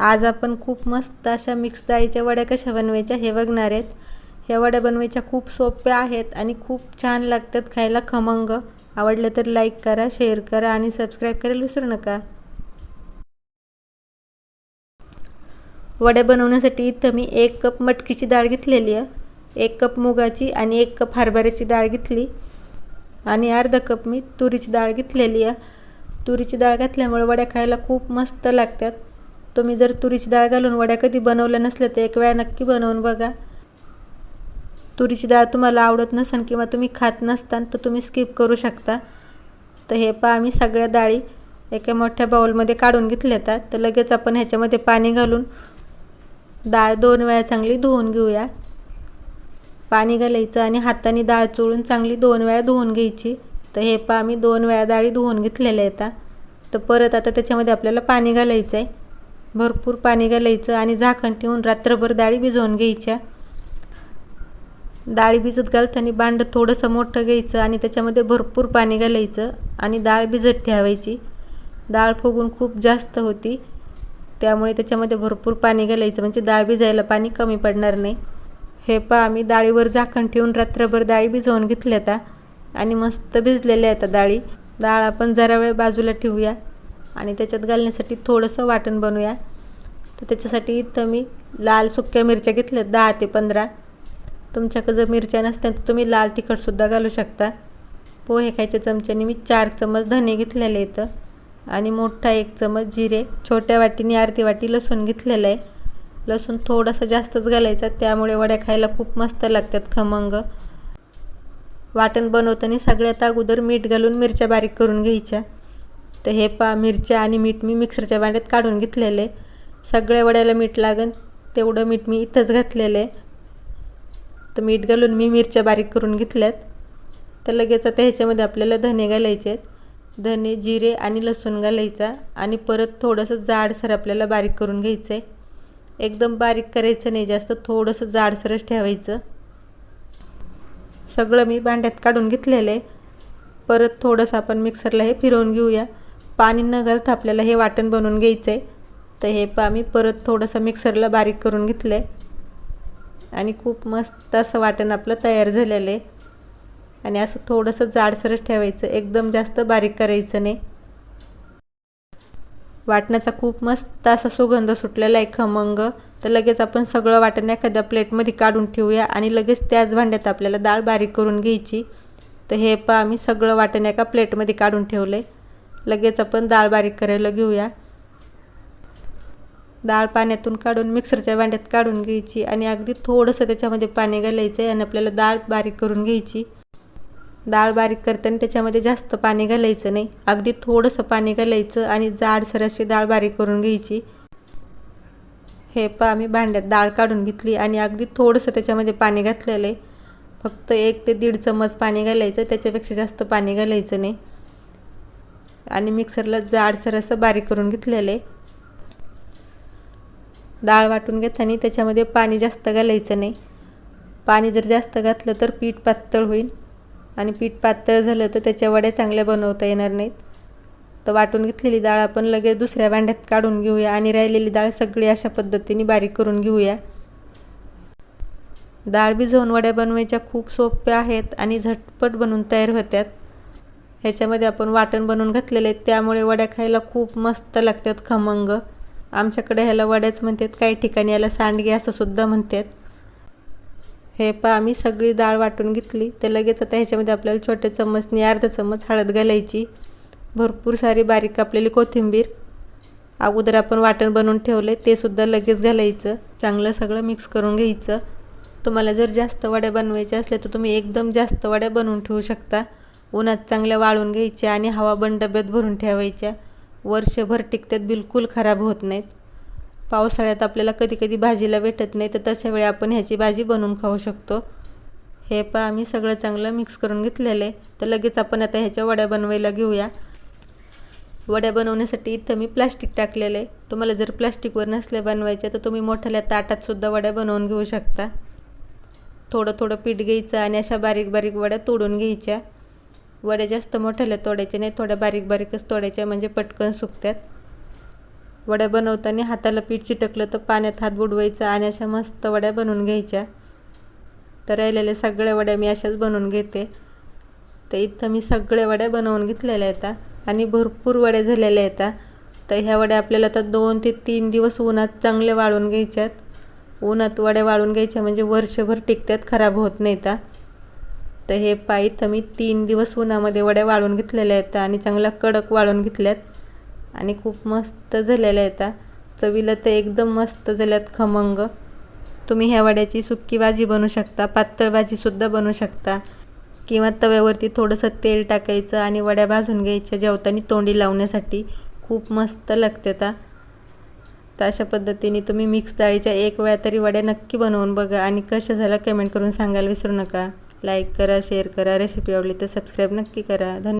आज आपण खूप मस्त अशा मिक्स डाळीच्या वड्या कशा बनवायच्या हे बघणार आहेत. ह्या वड्या बनवायच्या खूप सोप्या आहेत आणि खूप छान लागतात खायला खमंग. आवडलं तर लाईक करा शेअर करा आणि सबस्क्राईब करायला विसरू नका. वड्या बनवण्यासाठी इथं मी एक कप मटकीची डाळ घेतलेली आहे. एक कप मुगाची आणि एक कप हरभऱ्याची डाळ घेतली. आणि अर्धा कप मी तुरीची डाळ घेतलेली आहे. तुरीची डाळ घातल्यामुळे वड्या खायला खूप मस्त लागतात. तुम्ही जर तुरीची डाळ घालून वड्या कधी बनवल्या नसल्या तर एक वेळा नक्की बनवून बघा. तुरीची डाळ तुम्हाला आवडत नसेल किंवा तुम्ही खात नसतान तर तुम्ही स्किप करू शकता. तर हे पहा आम्ही सगळ्या डाळी एका मोठ्या बाऊलमध्ये काढून घेतल्या तर लगेच आपण ह्याच्यामध्ये पाणी घालून डाळ दोन वेळा चांगली धुवून घेऊया. पाणी घालायचं आणि हाताने डाळ चोळून चांगली दोन वेळा धुवून घ्यायची. तर हे पहा आम्ही दोन वेळा डाळी धुवून घेतलेल्या येतात तर परत आता त्याच्यामध्ये आपल्याला पाणी घालायचं आहे भरपूर पाणी घालायचं आणि झाकण ठेवून रात्रभर डाळी भिजवून घ्यायच्या. डाळी भिजत घालताना भांडं थोडंसं मोठं घ्यायचं आणि त्याच्यामध्ये भरपूर पाणी घालायचं आणि डाळ भिजत ठेवायची. डाळ फुगून खूप जास्त होती त्यामुळे त्याच्यामध्ये भरपूर पाणी घालायचं. म्हणजे डाळ भिजायला पाणी कमी पडणार नाही. हे पहा आम्ही डाळीवर झाकण ठेवून रात्रभर डाळी भिजवून घेतल्या आता आणि मस्त भिजलेल्या आहेत डाळी. डाळ आपण जरा वेळ बाजूला ठेवूया. आणि त्याच्यात घालण्यासाठी थोडंसं वाटण बनवूया. तर त्याच्यासाठी इथं मी लाल सुक्या मिरच्या घेतल्या दहा ते पंधरा. तुमच्याकडे जर मिरच्या नसत्या तर तुम्ही लाल तिखटसुद्धा घालू शकता. पोहे खायच्या चमच्याने मी चार चमच धने घेतलेले इथं. आणि मोठा एक चमच जिरे छोट्या वाटीने अर्धी वाटी लसूण घेतलेलं आहे. लसूण थोडंसं जास्तच घालायचा त्यामुळे वड्या खायला खूप मस्त लागतात खमंग. वाटण बनवताना सगळ्यात अगोदर मीठ घालून मिरच्या बारीक करून घ्यायच्या. तर हे पा मिरच्या आणि मीठ मी मिक्सरच्या भांड्यात काढून घेतलेले. सगळ्या वड्याला मीठ लागन तेवढं मीठ मी इथंच घातलेलं. आहे तर मीठ घालून मी मिरच्या बारीक करून घेतल्यात. तर लगेच आता ह्याच्यामध्ये आपल्याला धने घालायचे आहेत धने जिरे आणि लसूण घालायचा आणि परत थोडंसं जाडसर आपल्याला बारीक करून घ्यायचं आहे एकदम बारीक करायचं नाही जास्त थोडंसं जाडसरच ठेवायचं. सगळं मी भांड्यात काढून घेतलेलं. आहे परत थोडंसं आपण मिक्सरला हे फिरवून घेऊया. पाणी न घालता आपल्याला हे वाटण बनवून घ्यायचं आहे तर हे पा मी परत थोडंसं मिक्सरला बारीक करून घेतलं आहे आणि खूप मस्त असं वाटण आपलं तयार झालेलं आहे. आणि असं थोडंसं जाडसरच ठेवायचं एकदम जास्त बारीक करायचं नाही. वाटणाचा खूप मस्त असा सुगंध सुटलेला आहे खमंग. तर लगेच आपण सगळं वाटण एखाद्या प्लेटमध्ये काढून ठेवूया आणि लगेच त्याच भांड्यात आपल्याला डाळ बारीक करून घ्यायची. तर हे पहा आम्ही सगळं वाटण एका प्लेटमध्ये काढून ठेवलं आहे लगेच आपण डाळ बारीक करायला घेऊया. डाळ पाण्यातून काढून मिक्सरच्या भांड्यात काढून घ्यायची आणि अगदी थोडंसं त्याच्यामध्ये पाणी घालायचं आहे आणि आपल्याला डाळ बारीक करून घ्यायची. डाळ बारीक करताना त्याच्यामध्ये जास्त पाणी घालायचं नाही. अगदी थोडंसं पाणी घालायचं आणि जाडसर अशी डाळ बारीक करून घ्यायची. हे पा आम्ही भांड्यात डाळ काढून घेतली आणि अगदी थोडंसं त्याच्यामध्ये पाणी घातलेलं आहे. फक्त एक ते दीड चम्मच पाणी घालायचं त्याच्यापेक्षा जास्त पाणी घालायचं नाही. आणि मिक्सरला जाडसर असं बारीक करून घेतलेलं. आहे डाळ वाटून घेताना त्याच्यामध्ये पाणी जास्त घालायचं नाही. पाणी जर जास्त घातलं तर पीठ पातळ होईल. आणि पीठ पातळ झालं तर त्याच्या वड्या चांगल्या बनवता येणार नाहीत. तर वाटून घेतलेली डाळ आपण लगेच दुसऱ्या भांड्यात काढून घेऊया आणि राहिलेली डाळ सगळी अशा पद्धतीने बारीक करून घेऊया. डाळ भिजवून वड्या बनवायच्या खूप सोप्या आहेत आणि झटपट बनवून तयार होत्यात. ह्याच्यामध्ये आपण वाटण बनवून घातलेले आहेत त्यामुळे वड्या खायला खूप मस्त लागतात खमंग. आमच्याकडे ह्याला वड्याच म्हणतात काही ठिकाणी याला सांडगे असं सुद्धा म्हणतात. हे पा आम्ही सगळी डाळ वाटून घेतली. तर लगेच आता ह्याच्यामध्ये आपल्याला छोट्या चम्मचनी अर्धा चम्मच हळद घालायची. भरपूर सारी बारीक कापलेली कोथिंबीर. अगोदर आपण वाटण बनवून ठेवलं ते सुद्धा लगेच घालायचं. चांगलं सगळं मिक्स करून घ्यायचं. तुम्हाला जर जास्त वड्या बनवायच्या असल्या तर तुम्ही एकदम जास्त वड्या बनवून ठेवू शकता. उन्हात चांगल्या वाळून घ्यायच्या आणि हवा बंद डब्यात भरून ठेवायच्या. वर्षभर टिकतात बिलकुल खराब होत नाहीत. पावसाळ्यात आपल्याला कधी कधी भाजीला भेटत नाही तर तशा वेळी आपण ह्याची भाजी बनवून खाऊ शकतो. हे पा आम्ही सगळं चांगलं मिक्स करून घेतलेलं आहे. तर लगेच आपण आता ह्याच्या वड्या बनवायला घेऊया. वड्या बनवण्यासाठी इथं मी प्लास्टिक टाकलेलं आहे. तुम्हाला जर प्लास्टिकवर नसल्या बनवायच्या तर तुम्ही मोठ्याल्या ताटातसुद्धा वड्या बनवून घेऊ शकता. थोडं थोडं पीठ घ्यायचं आणि अशा बारीक बारीक वड्या तोडून घ्यायच्या. वड्या जास्त मोठ्याल्या तोडायच्या नाही. थोड्या बारीक बारीकच तोडायच्या म्हणजे पटकन सुकतात. वड्या बनवताना हाताला पीठ चिटकलं तर पाण्यात हात बुडवायचा आणि अशा मस्त वड्या बनवून घ्यायच्या. तर राहिलेल्या सगळ्या वड्या मी अशाच बनवून घेते. तर इथं मी सगळ्या वड्या बनवून घेतलेल्या आहेत. आणि भरपूर वड्या झालेल्या आहेत. तर ह्या वड्या आपल्याला तर दोन ते तीन दिवस उन्हात चांगले वाळून घ्यायच्यात. उन्हात वड्या वाळून घ्यायच्या म्हणजे वर्षभर टिकतात खराब होत नाहीत. तर हे पाय तर मी तीन दिवस उन्हामध्ये वड्या वाळून घेतलेल्या आहेत आणि चांगल्या कडक वाळून घेतल्यात. आणि खूप मस्त झालेल्या आहेत. चवीला तर एकदम मस्त झाल्यात खमंग. तुम्ही ह्या वड्याची सुक्की भाजी बनवू शकता पातळ भाजीसुद्धा बनवू शकता. किंवा तव्यावरती थोडंसं तेल टाकायचं आणि वड्या भाजून घ्यायच्या जेवताना तोंडी लावण्यासाठी खूप मस्त लागते ता. तर अशा पद्धतीने तुम्ही मिक्स डाळीच्या एक वेळा तरी वड्या नक्की बनवून बघा आणि कशा झाल्या कमेंट करून सांगायला विसरू नका. लाईक करा शेअर करा रेसिपी आवडली तर सबस्क्राईब नक्की करा. धन्यवाद.